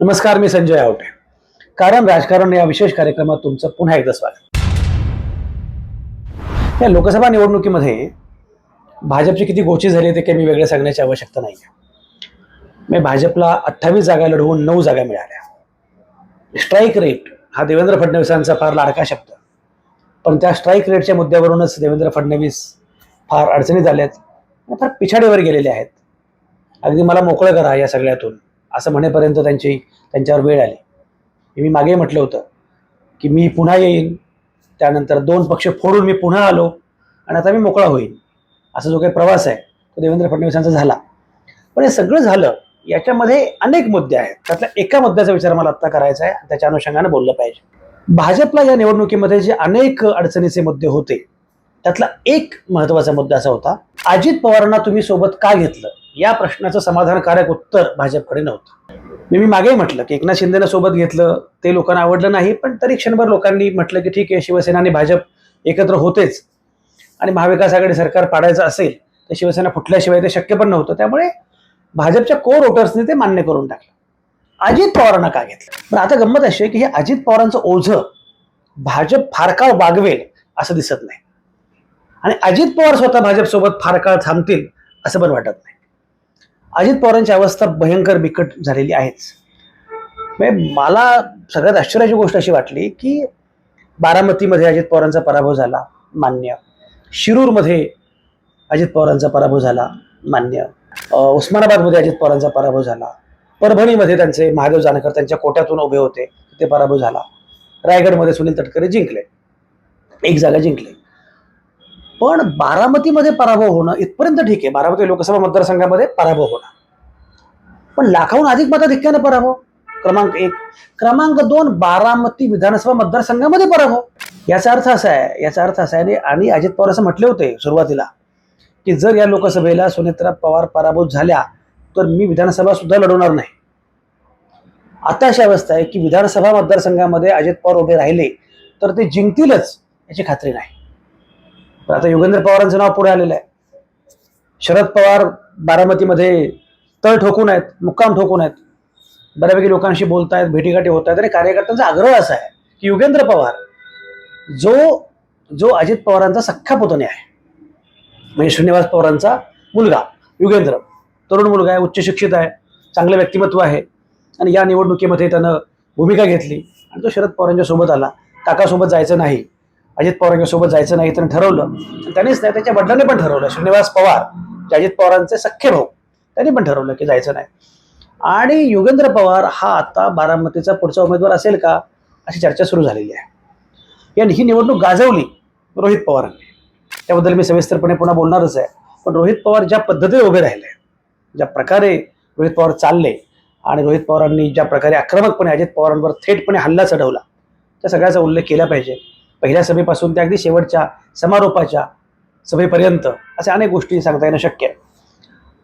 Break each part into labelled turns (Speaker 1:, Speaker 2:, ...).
Speaker 1: नमस्कार मी संजय आवटे. कारण राजकारण या विशेष कार्यक्रमात तुमचं पुन्हा एकदा स्वागत. या लोकसभा निवडणुकीमध्ये भाजपची किती गोची झाली ते काही मी वेगळं सांगण्याची आवश्यकता नाही मी भाजपला अठ्ठावीस जागा लढवून नऊ जागा मिळाल्या. स्ट्राईक रेट हा देवेंद्र फडणवीसांचा फार लाडका शब्द. पण त्या स्ट्राईक रेटच्या मुद्द्यावरूनच देवेंद्र फडणवीस फार अडचणीत आल्यात फार पिछाडीवर गेलेले आहेत. अगदी मला मोकळं करा या सगळ्यातून. असं म्हणेपर्यंत त्यांची त्यांच्यावर वेळ आली. हे मी मागे म्हटलं होतं की मी पुन्हा येईन त्यानंतर दोन पक्ष फोडून मी पुन्हा आलो आणि आता मी मोकळा होईन. असा जो काही प्रवास आहे तो देवेंद्र फडणवीसांचा झाला. पण हे सगळं झालं याच्यामध्ये अनेक मुद्दे आहेत. त्यातल्या एका मुद्द्याचा विचार मला आत्ता करायचा आहे त्याच्या अनुषंगानं बोललं पाहिजे. भाजपला या निवडणुकीमध्ये जे अनेक अडचणीचे मुद्दे होते त्यातला एक महत्त्वाचा मुद्दा असा होता अजित पवारांना तुम्ही सोबत का घेतलं? या प्रश्नाचं समाधानकारक उत्तर भाजपकडे नव्हतं. मी मी मागेही म्हटलं की एकनाथ शिंदेनं सोबत घेतलं ते लोकांना आवडलं नाही पण तरी क्षणभर लोकांनी म्हटलं की ठीक आहे शिवसेना आणि भाजप एकत्र होतेच. आणि महाविकास आघाडी सरकार पाडायचं असेल तर शिवसेना फुटल्याशिवाय ते शक्य पण नव्हतं. त्यामुळे भाजपच्या कोर वोटर्सने ते मान्य करून टाकलं. अजित पवारांना का घेतलं? पण आता गंमत अशी आहे की हे अजित पवारांचं ओझं भाजप फार काळ वागवेल असं दिसत नाही. आणि अजित पवार स्वतः भाजपसोबत फार काळ थांबतील असं पण वाटत नाही. अजित पवारांची अवस्था भयंकर बिकट झालेली आहेच. म्हणजे मला सगळ्यात आश्चर्याची गोष्ट अशी वाटली की बारामतीमध्ये अजित पवारांचा पराभव झाला मान्य. शिरूरमध्ये अजित पवारांचा पराभव झाला मान्य. उस्मानाबादमध्ये अजित पवारांचा पराभव झाला. परभणीमध्ये त्यांचे महादेव जानकर त्यांच्या कोट्यातून उभे होते तिथे पराभव झाला. रायगडमध्ये सुनील तटकरे जिंकले. एक जागा जिंकले. पण बारामतीमध्ये पराभव होणं इथपर्यंत ठीक आहे. बारामती लोकसभा मतदारसंघामध्ये पराभव होणं पण लाखाहून अधिक मताधिक्यानं पराभव. क्रमांक एक. क्रमांक दोन बारामती विधानसभा मतदारसंघामध्ये पराभव. याचा अर्थ असा आहे याचा अर्थ असा आहे आणि- आणि अजित पवार असं म्हटले होते सुरुवातीला की जर या लोकसभेला सुनेत्रा पवार पराभूत झाल्या तर मी विधानसभा सुद्धा लढवणार नाही. आता अशी अवस्था आहे की विधानसभा मतदारसंघामध्ये अजित पवार उभे राहिले तर ते जिंकतीलच याची खात्री नाही. पण आता युगेंद्र पवारांचं नाव पुढे आलेलं आहे. शरद पवार बारामतीमध्ये तळ ठोकून आहेत मुक्काम ठोकून आहेत. बऱ्यापैकी लोकांशी बोलतायत भेटीगाठी होत आहेत आणि कार्यकर्त्यांचा आग्रह असा आहे की योगेंद्र पवार जो जो अजित पवारांचा सख्खा पुतणे आहे म्हणजे श्रीनिवास पवारांचा मुलगा युगेंद्र तरुण मुलगा आहे उच्च शिक्षित आहे चांगलं व्यक्तिमत्व आहे आणि या निवडणुकीमध्ये त्यानं भूमिका घेतली आणि तो शरद पवारांच्या सोबत आला. काकासोबत जायचं नाही. अजित पवार सोबत जायचं नाही तर ठरवलं. त्यांनीच त्यानेच नाही त्याच्या वडिलांनी पण ठरवलं. श्रीनिवास पवार जे अजित पवारांचे सख्खे भाऊ त्यांनी पण ठरवलं की जायचं नाही. आणि युगेंद्र पवार हा आता बारामतीचा पुढचा उमेदवार असेल का अशी चर्चा सुरू झालेली आहे. यांनी ही निवडणूक गाजवली रोहित पवारांनी. त्याबद्दल मी सविस्तरपणे पुन्हा बोलणारच आहे. पण रोहित पवार ज्या पद्धतीने उभे राहिले ज्या प्रकारे रोहित पवार चालले आणि रोहित पवारांनी ज्या प्रकारे आक्रमकपणे अजित पवारांवर थेटपणे हल्ला चढवला त्या सगळ्याचा उल्लेख केला पाहिजे. पहिल्या सभेपासून ते अगदी शेवटच्या समारोपाच्या सभेपर्यंत अशा अनेक गोष्टी सांगता येणं शक्य आहे.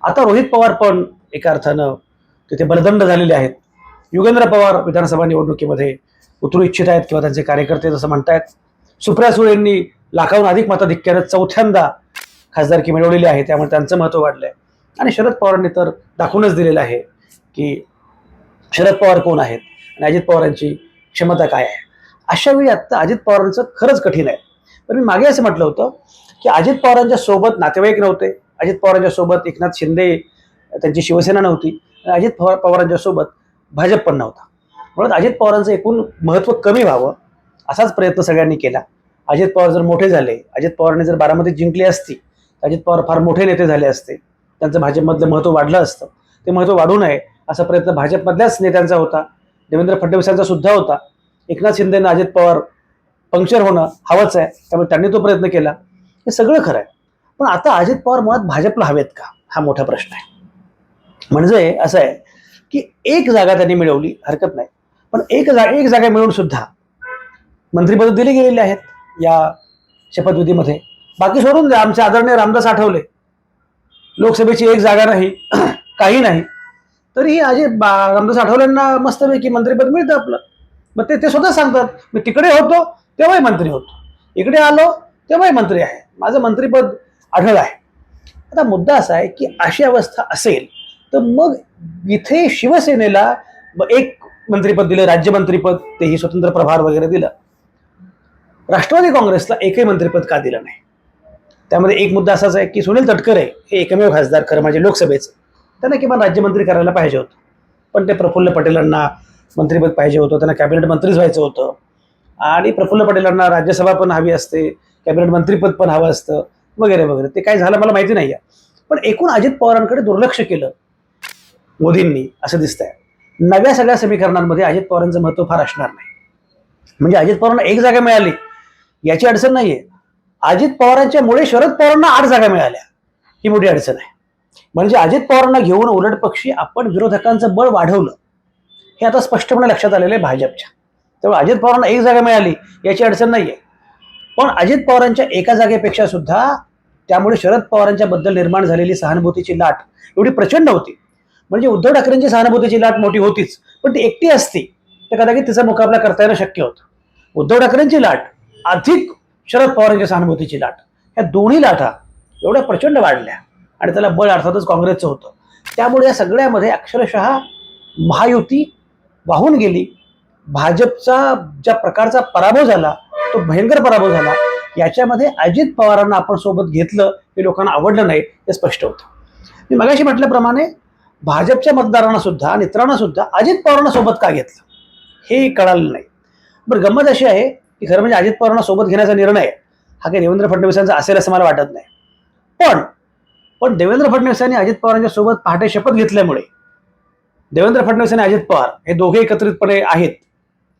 Speaker 1: आता रोहित पवार पण एका अर्थानं तिथे बलदंड झालेले आहेत. युगेंद्र पवार विधानसभा निवडणुकीमध्ये उतरू इच्छित आहेत किंवा त्यांचे कार्यकर्ते जसं म्हणतायत. सुप्रिया सुळेंनी लाखाहून अधिक मताधिक्यानं चौथ्यांदा खासदारकी मिळवलेली आहे त्यामुळे त्यांचं महत्त्व वाढलं आहे आणि शरद पवारांनी तर दाखवूनच दिलेलं आहे की शरद पवार कोण आहेत आणि अजित पवारांची क्षमता काय आहे? अशा वेळी आत्ता अजित पवारांचं खरंच कठीण आहे. पण मी मागे असं म्हटलं होतं की अजित पवारांच्या सोबत नातेवाईक नव्हते. अजित पवारांच्या सोबत एकनाथ शिंदे त्यांची शिवसेना नव्हती. आणि अजित पवार पवारांच्या सोबत भाजप पण नव्हता. म्हणून अजित पवारांचं एकूण महत्त्व कमी व्हावं असाच प्रयत्न सगळ्यांनी केला. अजित पवार जर मोठे झाले अजित पवारांनी जर बारामती जिंकली असती तर अजित पवार फार मोठे नेते झाले असते. त्यांचं भाजपमधलं महत्त्व वाढलं असतं. ते महत्त्व वाढू नये असा प्रयत्न भाजपमधल्याच नेत्यांचा होता. देवेंद्र फडणवीसांचा सुद्धा होता. एकनाथ शिंदेना अजित पवार पंक्चर होणं हवंच आहे. त्यामुळे त्यांनी तो प्रयत्न केला. हे सगळं खरं आहे. पण आता अजित पवार मुळात भाजपला हवेत का? हा मोठा प्रश्न आहे. म्हणजे असं आहे की एक जागा त्यांनी मिळवली हरकत नाही. पण एक जागा एक जागा मिळवून सुद्धा मंत्रिपद दिली गेलेली आहेत या शपथविधीमध्ये. बाकी सोडून द्या. आमचे आदरणीय रामदास आठवले. लोकसभेची एक जागा नाही काही नाही. तरीही अजित बा- रामदास आठवलेंना मस्तपैकी मंत्रिपद मिळतं आपलं. मग ते ते स्वतः सांगतात मी तिकडे होतो तेव्हाही मंत्री होतो. इकडे आलो तेव्हाही मंत्री आहे. माझं मंत्रीपद आढळ आहे. आता मुद्दा असा आहे की अशी अवस्था असेल तर मग इथे शिवसेनेला एक मंत्रीपद दिलं राज्यमंत्रीपद तेही स्वतंत्र प्रभार वगैरे दिलं. राष्ट्रवादी काँग्रेसला एकही मंत्रीपद का दिलं नाही? त्यामध्ये एक मुद्दा असाच आहे की सुनील तटकरे हे एकमेव खासदार खरं म्हणजे लोकसभेचं. त्यांना किमान राज्यमंत्री करायला पाहिजे होतं. पण ते प्रफुल्ल पटेलांना मंत्रीपद पाहिजे होतं त्यांना कॅबिनेट मंत्रीच व्हायचं होतं. आणि प्रफुल्ल पटेलांना राज्यसभा पण हवी असते कॅबिनेट मंत्रीपद पण हवं असतं वगैरे वगैरे. ते काय झालं मला माहिती नाही आहे पण एकूण अजित पवारांकडे दुर्लक्ष केलं मोदींनी असं दिसतंय. नव्या सगळ्या समीकरणांमध्ये अजित पवारांचं महत्त्व फार असणार नाही. म्हणजे अजित पवारांना एक जागा मिळाली याची अडचण नाहीये. अजित पवारांच्या मुळे शरद पवारांना आठ जागा मिळाल्या. ही मोठी अडचण आहे. म्हणजे अजित पवारांना घेऊन उलट पक्षी आपण विरोधकांचं बळ वाढवलं. हे आता स्पष्टपणे लक्षात आलेलं आहे भाजपच्या. त्यामुळे अजित पवारांना एक जागा मिळाली याची अडचण नाही आहे पण अजित पवारांच्या एका जागेपेक्षा सुद्धा त्यामुळे शरद पवारांच्या बद्दल निर्माण झालेली सहानुभूतीची लाट एवढी प्रचंड होती. म्हणजे उद्धव ठाकरेंची सहानुभूतीची लाट मोठी होतीच पण ती एकटी असती. तर कदाचित तिचा मुकाबला करता येणं शक्य होतं. उद्धव ठाकरेंची लाट अधिक शरद पवारांच्या सहानुभूतीची लाट ह्या दोन्ही लाटा एवढ्या प्रचंड वाढल्या. आणि त्याला बळ अर्थातच काँग्रेसचं होतं. त्यामुळे या सगळ्यामध्ये अक्षरशः महायुती वाहून गेली. भाजपचा ज्या प्रकारचा पराभव झाला तो भयंकर पराभव झाला. याच्यामध्ये अजित पवारांना आपण सोबत घेतलं हे लोकांना आवडलं नाही हे स्पष्ट होतं. मी मगाशी म्हटल्याप्रमाणे भाजपच्या मतदारांना सुद्धा नेत्रांना सुद्धा अजित पवारांना सोबत का घेतलं? हे कळालं नाही. बरं गंमत अशी आहे की खरं म्हणजे अजित पवारांना सोबत घेण्याचा निर्णय हा काही देवेंद्र फडणवीसांचा असेल असं मला वाटत नाही. पण पण देवेंद्र फडणवीसांनी अजित पवारांच्या सोबत पहाटे शपथ घेतल्यामुळे देवेंद्र फडणवीस आणि अजित पवार हे दोघे एकत्रितपणे आहेत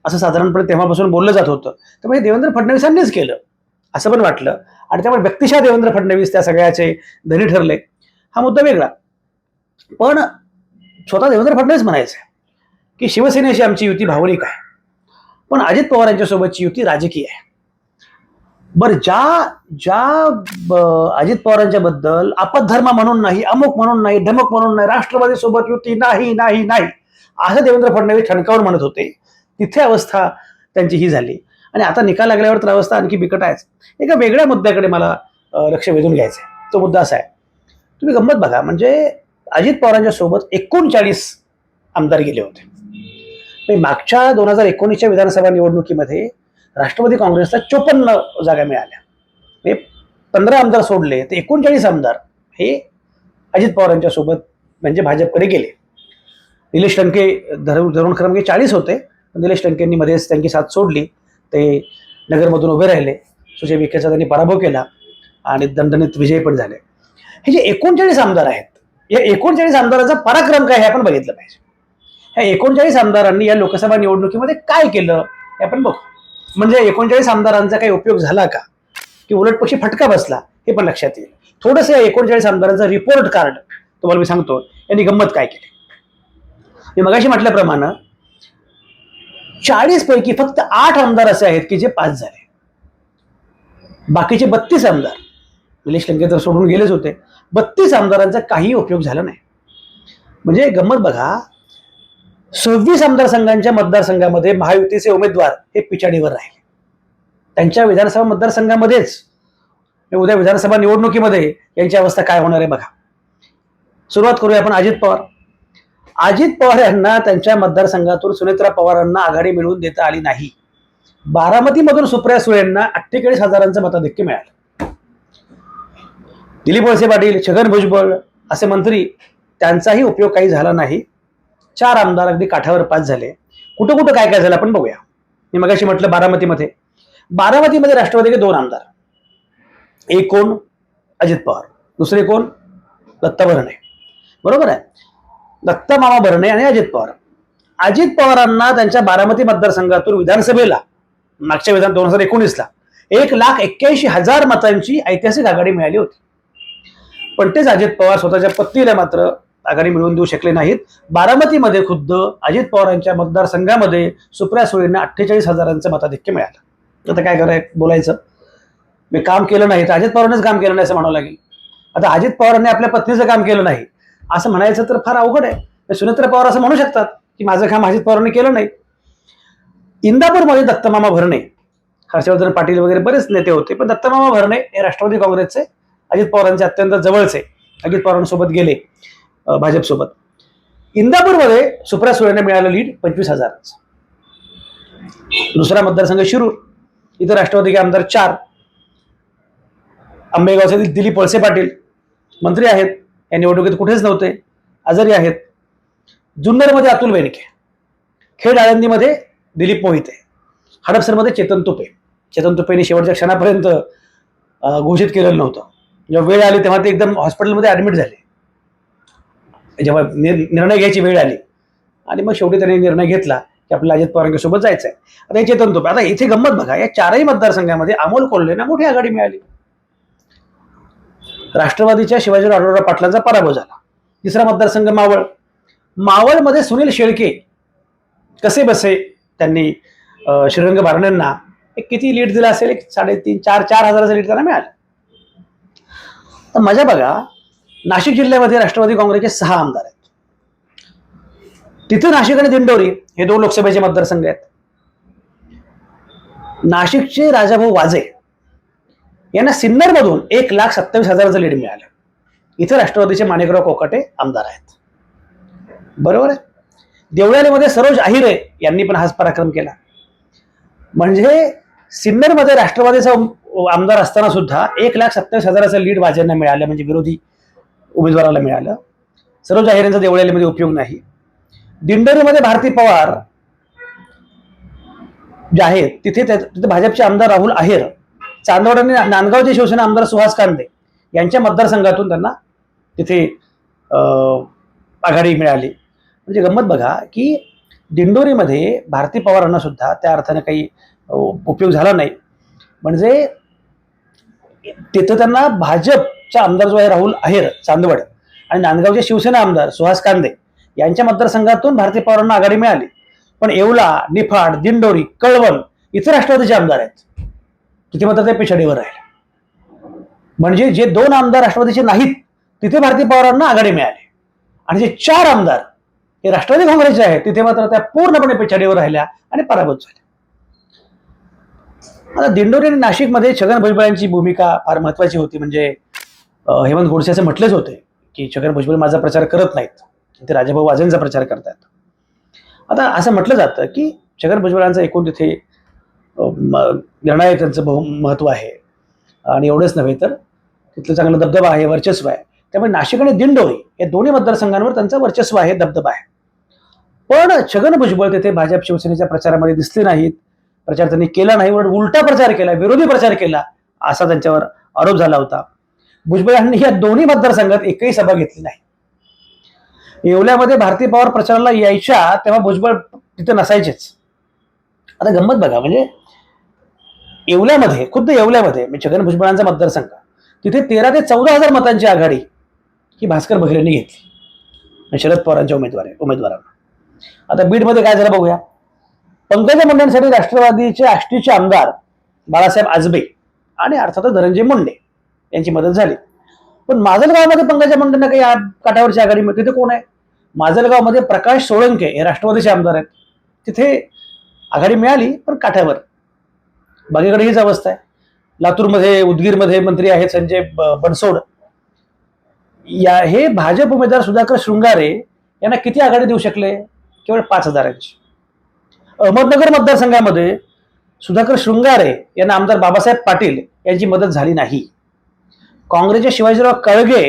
Speaker 1: असं साधारणपणे तेव्हापासून बोललं जात होतं. त्यामुळे हे देवेंद्र फडणवीसांनीच केलं असं पण वाटलं. आणि त्यामुळे व्यक्तिशः देवेंद्र फडणवीस त्या सगळ्याचे धनी ठरले. हा मुद्दा वेगळा. पण स्वतः देवेंद्र फडणवीस म्हणायचं की शिवसेनेशी आमची युती भावनिक आहे. पण अजित पवार यांच्यासोबतची युती राजकीय आहे. बरं ज्या ज्या अजित पवारांच्या बद्दल आपद्धर्म म्हणून नाही अमुक म्हणून नाही धमक म्हणून नाही राष्ट्रवादी सोबत युती नाही नाही नाही असं देवेंद्र फडणवीस ठणकावून म्हणत होते. तिथे अवस्था त्यांची ही झाली. आणि आता निकाल लागल्यावर तर अवस्था आणखी बिकट आहेच. एका वेगळ्या मुद्द्याकडे मला लक्ष वेधून घ्यायचं आहे. तो मुद्दा असा आहे. तुम्ही गंमत बघा म्हणजे अजित पवारांच्या सोबत एकोणचाळीस आमदार गेले होते. म्हणजे मागच्या दोन हजार एकोणीसच्या विधानसभा निवडणुकीमध्ये राष्ट्रवादी काँग्रेसला चोपन्न जागा मिळाल्या. हे पंधरा आमदार सोडले ते एकोणचाळीस आमदार हे अजित पवारांच्या सोबत म्हणजे भाजपकडे गेले. निलेश टंके धरून धरून क्रमांक चाळीस होते निलेश टंकेंनी मध्येच त्यांची साथ सोडली. ते नगरमधून उभे राहिले. सुजय विखेचा त्यांनी पराभव केला आणि दणदणीत विजय पण झाले. हे जे एकोणचाळीस आमदार आहेत या एकोणचाळीस आमदारांचा पराक्रम काय हे आपण बघितलं पाहिजे. ह्या एकोणचाळीस आमदारांनी या लोकसभा निवडणुकीमध्ये काय केलं हे आपण बघू. म्हणजे एकोणचाळीस आमदारांचा काही उपयोग झाला का? की उलट पक्षी फटका बसला हे पण लक्षात येईल. थोडंसं या एकोणचाळीस आमदारांचं रिपोर्ट कार्ड तुम्हाला मी सांगतो. यांनी गंमत काय केली? मी मगाशी म्हटल्याप्रमाणे चाळीस पैकी फक्त आठ आमदार असे आहेत की जे पास झाले. बाकीचे बत्तीस आमदार निलेश लंके तर सोडून गेलेच होते बत्तीस आमदारांचा काही उपयोग झाला नाही. म्हणजे गंमत बघा सव्वीस आमदारसंघांच्या मतदारसंघामध्ये महायुतीचे उमेदवार हे पिछाडीवर राहिले. त्यांच्या विधानसभा मतदारसंघामध्येच उद्या विधानसभा निवडणुकीमध्ये यांची अवस्था काय होणार आहे बघा. सुरुवात करूया आपण अजित पवार. अजित पवार यांना त्यांच्या मतदारसंघातून सुनेत्रा पवारांना आघाडी मिळवून देता आली नाही. बारामतीमधून सुप्रिया सुळेंना अठ्ठेचाळीस हजारांचं मताधिक्य मिळालं. दिलीप वळसे पाटील छगन भुजबळ असे मंत्री त्यांचाही उपयोग काही झाला नाही. चार आमदार अगदी काठावर पास झाले. कुठं कुठं काय काय झालं आपण बघूया. मी मगाशी म्हटलं बारामतीमध्ये. बारामतीमध्ये राष्ट्रवादीचे दोन आमदार. एक कोण? अजित पवार. दुसरे कोण? दत्ता भरणे. बरोबर आहे? दत्ता मामा भरणे आणि अजित पवार. अजित पवारांना त्यांच्या बारामती मतदारसंघातून विधानसभेला मागच्या विधान दोन हजार एकोणीसला एक लाख एक्क्याऐंशी हजार मतांची ऐतिहासिक आघाडी मिळाली होती. पण तेच अजित पवार स्वतःच्या पत्नीला मात्र आघाडी मिळवून देऊ शकले नाहीत. बारामतीमध्ये खुद्द अजित पवारांच्या मतदारसंघामध्ये सुप्रिया सुळेंना अठ्ठेचाळीस हजारांचं मताधिक्य मिळालं. आता काय कराय बोलायचं? मी काम केलं नाही तर अजित पवारांनीच काम केलं नाही असं म्हणावं लागेल. आता अजित पवारांनी आपल्या पत्नीचं काम केलं नाही. असं म्हणायचं तर फार अवघड आहे. सुनेत्र पवार असं म्हणू शकतात की माझं काम अजित पवारांनी केलं नाही. इंदापूरमध्ये दत्तमामा भरणे हर्षवर्धन पाटील वगैरे बरेच नेते होते पण दत्तमामा भरणे हे राष्ट्रवादी काँग्रेसचे अजित पवारांचे अत्यंत जवळचे अजित पवारांसोबत गेले. भाजपसोबत इंदापूरमध्ये सुप्रिया सुळेने मिळालं लीड पंचवीस हजाराचं. दुसरा मतदारसंघ शिरूर इथं राष्ट्रवादी आमदार चार. आंबेगावचे दिलीप वळसे पाटील मंत्री आहेत या निवडणुकीत कुठेच नव्हते आजारी आहेत. जुन्नरमध्ये अतुल बेनके खेड आळंदीमध्ये दिलीप मोहिते. हडपसरमध्ये चेतन तुपे. चेतन तुपेने शेवटच्या क्षणापर्यंत घोषित केलेलं नव्हतं. जेव्हा वेळ आली तेव्हा ते एकदम हॉस्पिटलमध्ये ॲडमिट झाले. जेव्हा निर- निर्णय घ्यायची वेळ आली. आणि मग शेवटी त्यांनी निर्णय घेतला की आपल्याला अजित पवारांसोबत जायचं आहे आता याचे तंतु आता इथे गंमत बघा या चारही मतदारसंघामध्ये अमोल कोल्हेंना मोठी आघाडी मिळाली. राष्ट्रवादीच्या शिवाजीराव आढळराव पाटलांचा पराभव झाला. तिसरा मतदारसंघ मावळ. मावळमध्ये सुनील शेळके कसे बसे? त्यांनी श्रीरंग बारणेंना एक किती लीड दिला असेल? एक साडेतीन चार चार हजाराचं लीड त्यांना मिळालं. तर मजा बघा नाशिक जिल्ह्यामध्ये राष्ट्रवादी काँग्रेसचे सहा आमदार आहेत. तिथे नाशिक आणि दिंडोरी हे दोन लोकसभेचे मतदारसंघ आहेत. नाशिकचे राजाभाऊ वाजे यांना सिन्नरमधून एक लाख सत्तावीस हजाराचं लीड मिळालं. इथे राष्ट्रवादीचे माणिकराव कोकाटे आमदार आहेत. बरोबर आहे? देवळालीमध्ये सरोज आहिरे यांनी पण हाच पराक्रम केला. म्हणजे सिन्नरमध्ये राष्ट्रवादीचा आमदार असताना सुद्धा एक लाख सत्तावीस हजाराचं लीड वाजेंना मिळालं म्हणजे विरोधी उमेदवाराला मिळालं. सरोज जाहिरांचा देवळ्यामध्ये उपयोग नाही. दिंडोरीमध्ये भारती पवार जे आहेत तिथे त्या- तिथे भाजपचे आमदार राहुल आहेर चांदवड आणि नांदगावचे शिवसेना आमदार सुहास कांदे यांच्या मतदारसंघातून त्यांना तिथे आघाडी मिळाली. म्हणजे गंमत बघा की दिंडोरीमध्ये भारती पवारांना सुद्धा त्या अर्थाने काही उपयोग झाला नाही. म्हणजे तिथं त्यांना भाजप भाजपचा आमदार जो आहे राहुल आहेर चांदवड आणि नांदगावचे शिवसेना आमदार सुहास कांदे यांच्या मतदारसंघातून भारतीय पवारांना आघाडी मिळाली. पण येवला निफाड दिंडोरी कळवण इथे राष्ट्रवादीचे आमदार आहेत. तिथे मात्र ते पिछाडीवर राहिले. म्हणजे जे दोन आमदार राष्ट्रवादीचे नाहीत तिथे भारतीय पवारांना आघाडी मिळाली. आणि जे चार आमदार हे राष्ट्रवादी काँग्रेसचे आहेत तिथे मात्र त्या पूर्णपणे पिछाडीवर राहिल्या आणि पराभूत झाल्या. आता दिंडोरी आणि नाशिकमध्ये छगन भुजबळ यांची भूमिका फार महत्वाची होती म्हणजे हेमंत गोडसे असे म्हटलेच होते की छगन भुजबळ माझा प्रचार करत नाहीत. ते राजाभाऊ वाजेंचा प्रचार करतात आता असं म्हटलं जातं की छगन भुजबळांचं एकूण तिथे निर्णायक त्यांचं बहु महत्त्व आहे. आणि एवढंच नव्हे तर तिथलं चांगलं दबदबा आहे वर्चस्व आहे. त्यामुळे नाशिक आणि दिंडोरी या दोन्ही मतदारसंघांवर त्यांचं वर्चस्व आहे दबदबा आहे. पण छगन भुजबळ तिथे भाजप शिवसेनेच्या प्रचारामध्ये दिसले नाहीत. प्रचार त्यांनी केला नाही उलट उलटा प्रचार केला विरोधी प्रचार केला असा त्यांच्यावर आरोप झाला होता. भुजबळ यांनी या दोन्ही मतदारसंघात एकही सभा घेतली नाही. येवल्यामध्ये भारतीय पवार प्रचाराला यायच्या तेव्हा भुजबळ तिथे नसायचेच. आता गंमत बघा म्हणजे येवल्यामध्ये खुद्द येवल्यामध्ये म्हणजे छगन भुजबळांचा मतदारसंघ तिथे तेरा ते चौदा हजार मतांची आघाडी ही भास्कर बघेलेंनी घेतली. शरद पवारांच्या उमेदवार उमेदवारांना. आता बीडमध्ये काय झालं बघूया. पंकजा मुंडेंसाठी राष्ट्रवादीचे आष्टीचे आमदार बाळासाहेब आजबे आणि अर्थातच धनंजय मुंडे यांची मदत झाली. पण माजलगावमध्ये पंकजा मुंडेंना काही आ- काठावरची आघाडी मिळते तिथे कोण आहे? माजलगावमध्ये प्रकाश सोळंके हे राष्ट्रवादीचे आमदार आहेत. तिथे आघाडी मिळाली पण काठावर. बाकीकडे हीच अवस्था आहे. लातूरमध्ये उदगीरमध्ये मंत्री आहेत संजय ब- बनसोड. या हे भाजप उमेदवार सुधाकर शृंगारे यांना किती आघाडी देऊ शकले? केवळ पाच हजारांची. अहमदनगर मतदारसंघामध्ये सुधाकर शृंगारे यांना आमदार बाबासाहेब पाटील यांची मदत झाली नाही. काँग्रेसचे शिवाजीराव कळगे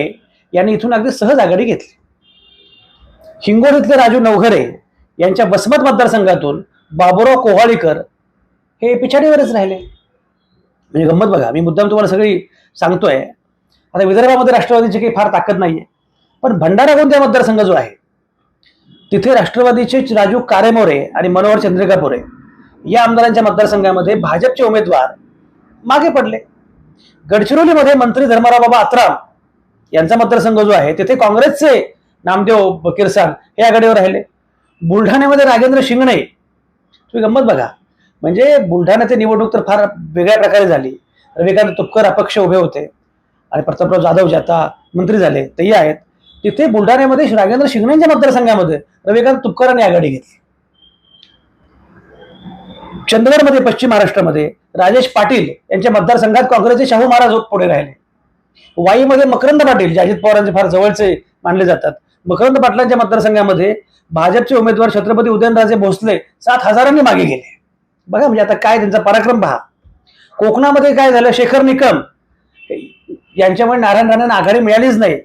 Speaker 1: यांनी इथून अगदी सहज आघाडी घेतली. हिंगोलीतले राजू नवघरे यांच्या बसमत मतदारसंघातून बाबुराव कोहाळीकर हे पिछाडीवरच राहिले. म्हणजे गंमत बघा मी मुद्दाम तुम्हाला सगळी सांगतोय. आता विदर्भामध्ये राष्ट्रवादीची काही फार ताकद नाहीये. पण भंडारा गोंदिया मतदारसंघ जो आहे तिथे राष्ट्रवादीचे राजू कारेमोरे आणि मनोहर चंद्रिकापुरे या आमदारांच्या मतदारसंघामध्ये भाजपचे उमेदवार मागे पडले. गडचिरोलीमध्ये मंत्री धर्मराव बाबा आत्राम यांचा मतदारसंघ जो आहे तिथे काँग्रेसचे नामदेव किरसाण हे आघाडीवर राहिले. बुलढाण्यामध्ये राजेंद्र शिंगणे तुम्ही गंमत बघा. म्हणजे बुलढाण्याची निवडणूक तर फार वेगळ्या प्रकारे झाली. रविकांत तुपकर अपक्ष उभे होते. आणि प्रतापराव जाधव जे आता मंत्री झाले तेही आहेत. तिथे बुलढाण्यामध्ये राजेंद्र शिंगणेंच्या मतदारसंघामध्ये रविकांत तुपकरांनी आघाडी घेतली. चंदगडमध्ये पश्चिम महाराष्ट्रामध्ये राजेश पाटील यांच्या मतदारसंघात काँग्रेसचे शाहू महाराज पुढे राहिले. वाईमध्ये मकरंद पाटील जे अजित पवारांचे फार जवळचे मानले जातात. मकरंद पाटलांच्या मतदारसंघामध्ये भाजपचे उमेदवार छत्रपती उदयनराजे भोसले सात हजारांनी मागे गेले. बघा म्हणजे आता काय त्यांचा पराक्रम पहा. कोकणामध्ये काय झालं? शेखर निकम. यांच्यामुळे नारायण राणेंना आघाडी मिळालीच नाही.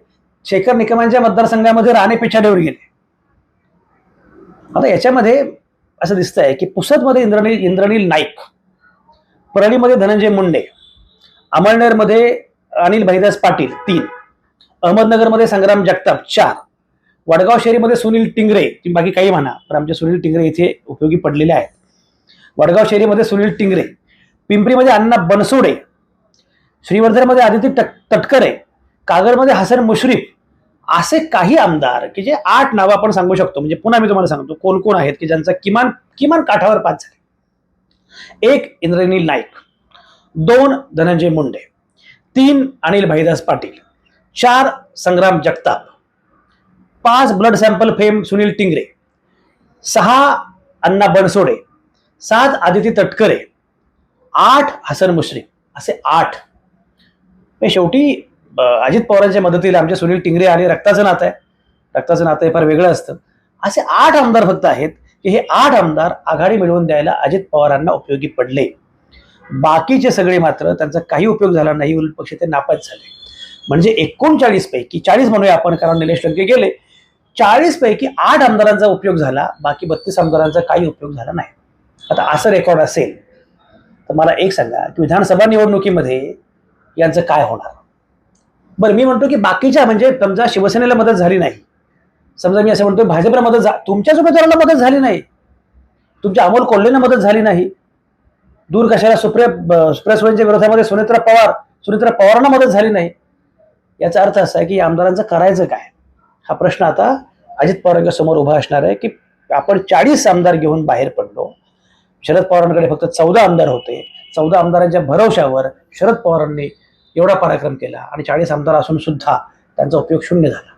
Speaker 1: शेखर निकमांच्या मतदारसंघामध्ये राणे पिछाडीवर गेले. आता याच्यामध्ये असं दिसतंय की पुसदमध्ये इंद्रनील इंद्रनील नाईक परळीमध्ये धनंजय मुंडे अमळनेरमध्ये अनिल भाईदास पाटील तीन अहमदनगरमध्ये संग्राम जगताप चार वडगाव शहरीमध्ये सुनील टिंगरे ती बाकी काही म्हणा पण आमचे सुनील टिंगरे इथे उपयोगी पडलेले आहेत. वडगाव शहरीमध्ये सुनील टिंगरे पिंपरीमध्ये अण्णा बनसोडे श्रीवर्धनमध्ये आदित्य टक तटकरे कागलमध्ये हसन मुश्रीफ असे काही आमदार की जे आठ नावं आपण सांगू शकतो. म्हणजे पुन्हा मी तुम्हाला सांगतो कोण कोण आहेत की ज्यांचा किमान किमान काठावर पाच झाले? एक इंद्रनील नाईक दोन धनंजय मुंडे तीन अनिल भाईदास पाटील चार संग्राम जगताप पाच blood sample fame Sunil Tingre सहा अण्णा बनसोडे सात आदिती तटकरे आठ हसन मुश्रीफ असे आठ. शेवटी अजित पवारांच्या मदतीला आमचे सुनील टिंगरे आले रक्ताचं नातं आहे. रक्ताचं नातं हे फार वेगळं असतं. असे आठ आमदार फक्त आहेत की हे आठ आमदार आघाडी मिळवून द्यायला अजित पवारांना उपयोगी पडले. बाकीचे सगळे मात्र त्यांचा काही उपयोग झाला नाही उलट पक्ष ते नापास झाले. म्हणजे एकोणचाळीस पैकी चाळीस म्हणूया आपण कारण निलेश लंके गेले. चाळीस पैकी आठ आमदारांचा उपयोग झाला बाकी बत्तीस आमदारांचा काही उपयोग झाला नाही. आता असं रेकॉर्ड असेल तर मला एक सांगा की विधानसभा निवडणुकीमध्ये यांचं काय होणार? बरं मी म्हणतो की बाकीच्या म्हणजे समजा शिवसेनेला मदत झाली नाही. समजा मी असं म्हणतो भाजपला मदत झा तुमच्याच उमेदवाराला मदत झाली नाही. तुमच्या अमोल कोल्हेंना मदत झाली नाही. दूर कशाला सुप्रिया सुप्रिया सुळेंच्या विरोधामध्ये सुनेत्रा पवार सुनेत्रा पवारांना मदत झाली नाही. याचा अर्थ असा आहे की आमदारांचं करायचं काय? हा प्रश्न आता अजित पवारांच्या समोर उभा असणार आहे की आपण चाळीस आमदार घेऊन बाहेर पडलो. शरद पवारांकडे फक्त चौदा आमदार होते. चौदा आमदारांच्या भरवशावर शरद पवारांनी एवढा पराक्रम केला आणि चाळीस आमदार असून सुद्धा त्यांचा उपयोग शून्य झाला.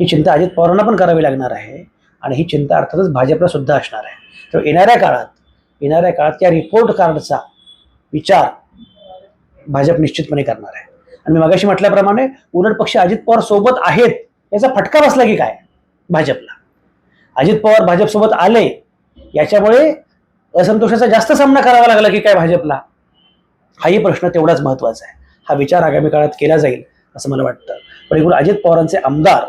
Speaker 1: ही चिंता अजित पवारांना पण करावी लागणार आहे आणि ही चिंता अर्थातच भाजपला सुद्धा असणार आहे. तर येणाऱ्या काळात येणाऱ्या काळात त्या रिपोर्ट कार्डचा विचार भाजप निश्चितपणे करणार आहे. आणि मी मगाशी म्हटल्याप्रमाणे उलट पक्ष अजित पवार सोबत आहेत याचा फटका बसला की काय? भाजपला. अजित पवार भाजपसोबत आले याच्यामुळे असंतोषाचा जास्त सामना करावा लागला की काय भाजपला? हाही प्रश्न तेवढाच महत्त्वाचा आहे. हा विचार आगामी काळात केला जाईल असं मला वाटतं. पण एकूण अजित पवारांचे आमदार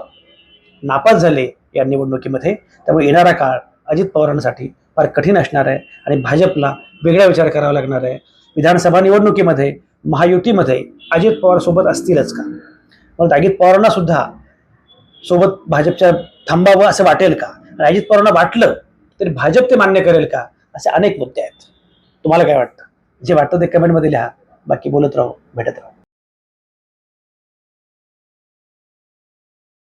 Speaker 1: नापास झाले या निवडणुकीमध्ये त्यामुळे येणारा काळ अजित पवारांसाठी फार कठीण असणार आहे आणि भाजपला वेगळा विचार करावा लागणार आहे. विधानसभा निवडणुकीमध्ये महायुतीमध्ये अजित पवार सोबत असतीलच का? मग अजित पवारांना सुद्धा सोबत भाजपच्या थांबावं असं वाटेल का? आणि अजित पवारांना वाटलं तरी भाजप ते मान्य करेल का? असे अनेक मुद्दे आहेत. तुम्हाला काय वाटतं? जे वाटतं ते कमेंटमध्ये लिहा. बाकी बोलत राहू भेटत राहू.